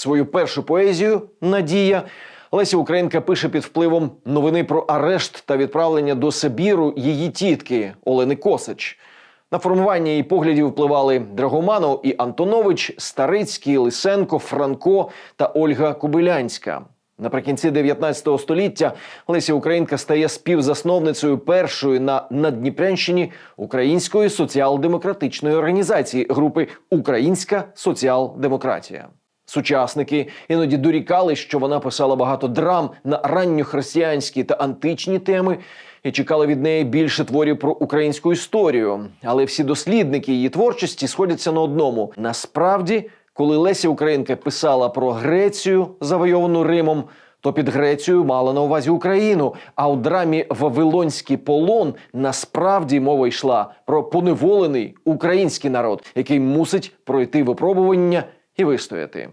Свою першу поезію Надія Леся Українка пише під впливом новини про арешт та відправлення до Сибіру її тітки Олени Косач. На формування її поглядів впливали Драгоманов і Антонович, Старицький, Лисенко, Франко та Ольга Кобилянська. Наприкінці 19 століття Леся Українка стає співзасновницею першої на Наддніпрянщині української соціал-демократичної організації групи Українська соціал-демократія. Сучасники іноді дорікали, що вона писала багато драм на ранньохристиянські та античні теми і чекали від неї більше творів про українську історію. Але всі дослідники її творчості сходяться на одному: насправді, коли Леся Українка писала про Грецію, завойовану Римом. То під Грецією мала на увазі Україну. А у драмі Вавилонський полон насправді мова йшла про поневолений український народ, який мусить пройти випробування і вистояти.